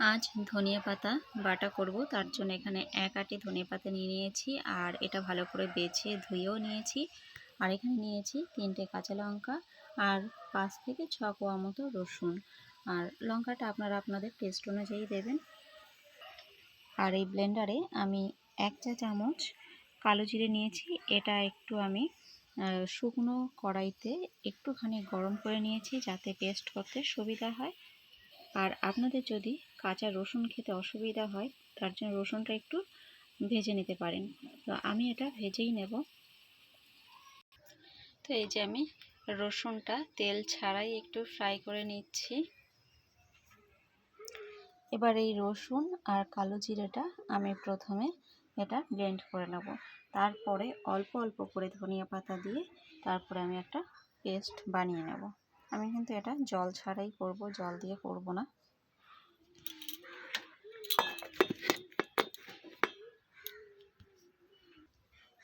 আজ ধনিয়া পাতা বাটা করব। তার জন্য এখানে এক আটি ধনিয়া পাতা নিয়ে নিয়েছি আর এটা ভালো করে বেছে ধুয়েও নিয়েছি। আর এখানে নিয়েছি তিনটে কাঁচা লঙ্কা আর পাঁচ থেকে ছ কোয়া মতো রসুন। আর লঙ্কাটা আপনারা আপনাদের টেস্ট অনুযায়ী দেবেন। আর এই ব্লেন্ডারে আমি এক চা চামচ কালো জিরে নিয়েছি। এটা একটু আমি শুকনো কড়াইতে একটুখানি গরম করে নিয়েছি যাতে পেস্ট করতে সুবিধা হয়। আর আপনাদের যদি কাঁচা রসুন খেতে অসুবিধা হয়, তার জন্য রসুনটা একটু ভেজে নিতে পারেন। তো আমি এটা ভেজেই নেব। তো এই যে আমি রসুনটা তেল ছাড়াই একটু ফ্রাই করে নিচ্ছি। এবার এই রসুন আর কালো জিরেটা আমি প্রথমে এটা ব্লেন্ড করে নেব। তারপরে অল্প অল্প করে ধনিয়া পাতা দিয়ে তারপরে আমি একটা পেস্ট বানিয়ে নেব। আমি কিন্তু এটা জল ছাড়াই করব, জল দিয়ে করব না।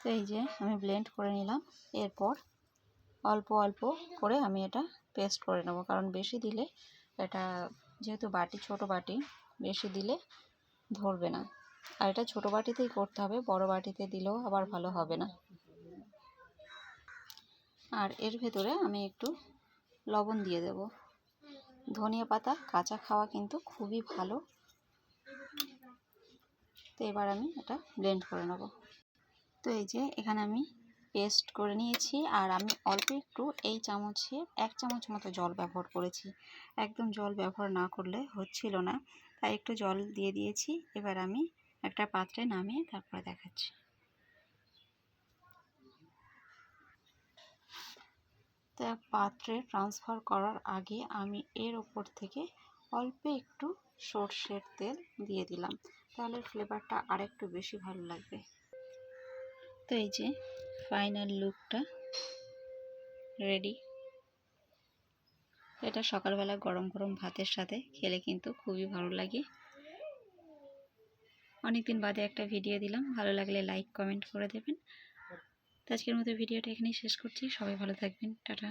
তো এই যে আমি ব্লেন্ড করে নিলাম। এরপর অল্প অল্প করে আমি এটা পেস্ট করে নেব। কারণ বেশি দিলে এটা যেহেতু বাটি, ছোট বাটি, বেশি দিলে ধরবে না। আর এটা ছোট বাটিতেই করতে হবে, বড় বাটিতে দিলেও আবার ভালো হবে না। আর এর ভেতরে আমি একটু লবণ দিয়ে দেব। ধনিয়া পাতা, কাঁচা খাওয়া কিন্তু খুবই ভালো। তো এবার আমি এটা ব্লেন্ড করে নেব। তো এই যে এখানে আমি পেস্ট করে নিয়েছি। আর আমি অল্প একটু এই চামচে এক চামচ মতো জল ব্যবহার করেছি। একদম জল ব্যবহার না করলে হচ্ছিল না। তাই একটু জল দিয়ে দিয়েছি। এবার আমি একটা পাত্রে নামিয়ে তারপরে দেখাচ্ছি। তা পাত্রে ট্রান্সফার করার আগে আমি এর ওপর থেকে অল্প একটু সর্ষের তেল দিয়ে দিলাম। তাহলে ফ্লেভারটা আরেকটু বেশি ভালো লাগবে। তো এই যে ফাইনাল লুকটা রেডি এটা সকালবেলা গরম গরম ভাতের সাথে খেলে কিন্তু খুবই ভালো লাগে। অনেকদিন বাদে একটা ভিডিও দিলাম, ভালো লাগলে লাইক কমেন্ট করে দেবেন। আজকের মতো ভিডিওটা এখানেই শেষ করছি, সবাই ভালো থাকবেন, টাটা।